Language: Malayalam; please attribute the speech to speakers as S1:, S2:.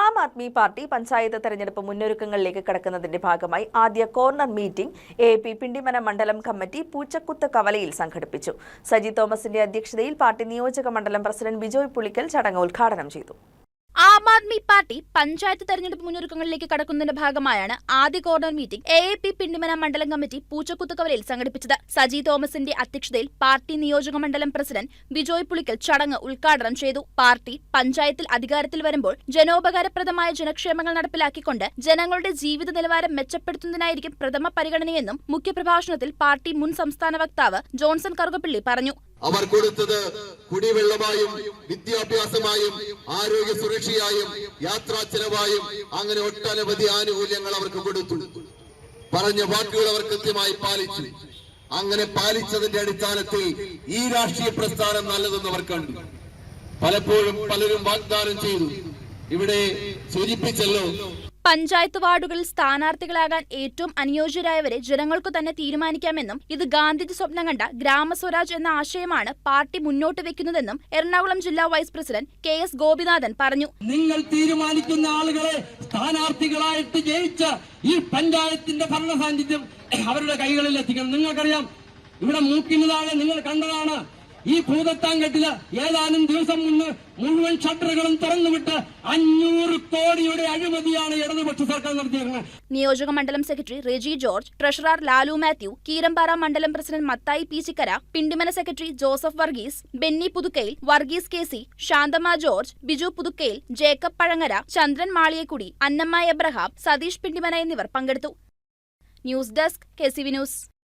S1: ആം ആദ്മി പാർട്ടി പഞ്ചായത്ത് തെരഞ്ഞെടുപ്പ് മുന്നൊരുക്കങ്ങളിലേക്ക് കടക്കുന്നതിന്റെ ഭാഗമായി ആദ്യ corner meeting A P Pindimana മണ്ഡലം കമ്മിറ്റി പൂച്ചക്കുത്ത് കവലയിൽ സംഘടിപ്പിച്ചു. സജി തോമസിന്റെ അധ്യക്ഷതയിൽ പാർട്ടി നിയോജക മണ്ഡലം പ്രസിഡന്റ് ബിജോയ് പുളിക്കൽ ചടങ്ങ് ഉദ്ഘാടനം ചെയ്തു.
S2: ആം ആദ്മി പാർട്ടി പഞ്ചായത്ത് തെരഞ്ഞെടുപ്പ് മുന്നൊരുക്കങ്ങളിലേക്ക് കടക്കുന്നതിന്റെ ഭാഗമായാണ് ആദ്യ corner meeting A A P Pindimana മണ്ഡലം കമ്മിറ്റി പൂച്ചക്കുത്തുകവലയിൽ സംഘടിപ്പിച്ചത്. സജി തോമസിന്റെ അധ്യക്ഷതയിൽ പാർട്ടി നിയോജക മണ്ഡലം പ്രസിഡന്റ് ബിജോയ് പുളിക്കൽ ചടങ്ങ് ഉദ്ഘാടനം ചെയ്തു. പാർട്ടി പഞ്ചായത്തിൽ അധികാരത്തിൽ വരുമ്പോൾ ജനോപകാരപ്രദമായ ജനക്ഷേമങ്ങൾ നടപ്പിലാക്കിക്കൊണ്ട് ജനങ്ങളുടെ ജീവിത നിലവാരം മെച്ചപ്പെടുത്തുന്നതിനായിരിക്കും പ്രഥമ പരിഗണനയെന്നും മുഖ്യപ്രഭാഷണത്തിൽ പാർട്ടി മുൻ സംസ്ഥാന വക്താവ് ജോൺസൺ കറുകപ്പിള്ളി പറഞ്ഞു.
S3: അവർ കൊടുത്തത് കുടിവെള്ളമായും വിദ്യാഭ്യാസമായും ആരോഗ്യ സുരക്ഷയായും യാത്രാ ചെലവായും അങ്ങനെ ഒട്ടനവധി ആനുകൂല്യങ്ങൾ അവർക്ക് കൊടുത്തു. പറഞ്ഞ വാക്കുകൾ അവർ കൃത്യമായി പാലിച്ചു. അങ്ങനെ പാലിച്ചതിന്റെ അടിസ്ഥാനത്തിൽ ഈ രാഷ്ട്രീയ പ്രസ്ഥാനം നല്ലതെന്ന് അവർ കണ്ടു. പലപ്പോഴും പലരും വാഗ്ദാനം ചെയ്തു. ഇവിടെ സൂചിപ്പിച്ചല്ലോ
S2: പഞ്ചായത്ത് വാർഡുകളിൽ സ്ഥാനാർത്ഥികളാകാൻ ഏറ്റവും അനുയോജ്യരായവരെ ജനങ്ങൾക്കു തന്നെ തീരുമാനിക്കാമെന്നും ഇത് ഗാന്ധിജി സ്വപ്നം കണ്ട ഗ്രാമസ്വരാജ് എന്ന ആശയമാണ് പാർട്ടി മുന്നോട്ട് വെക്കുന്നതെന്നും എറണാകുളം ജില്ലാ vice president K S Gopinathan പറഞ്ഞു.
S4: നിങ്ങൾ തീരുമാനിക്കുന്ന ആളുകളെ സ്ഥാനാർത്ഥികളായിട്ട് ജയിച്ച ഈ പഞ്ചായത്തിന്റെ ഭരണ സാന്നിധ്യം അവരുടെ കൈകളിൽ എത്തിക്കണം നിങ്ങൾക്കറിയാം ഇവിടെ മൂക്കിന് താഴെ നിങ്ങൾ കണ്ടതാണ് ഈ ഭൂതത്താങ്കെട്ടിൽ ഏതാനും ദിവസം മുന്ന് മുഴുവൻ ഷട്ടറുകളും തുറന്നുവിട്ട് അഞ്ഞൂറ് കോടിയുടെ അഴിമതിയാണ് ഇടതുപക്ഷ സർക്കാർ നടത്തിയിരുന്നത്
S2: നിയോജക മണ്ഡലം secretary Reji George treasurer Lalu Mathew Keerampara മണ്ഡലം president Mathai P Chikkara Pindimana secretary Joseph Varghese Benny Puthukkayil Varghese K C Santhamma George Biju Puthukkayil Jacob Pazhangara Chandran Maliyakkudi Annamma Abraham Satheesh Pindimana എന്നിവർ പങ്കെടുത്തു. News desk K C V news.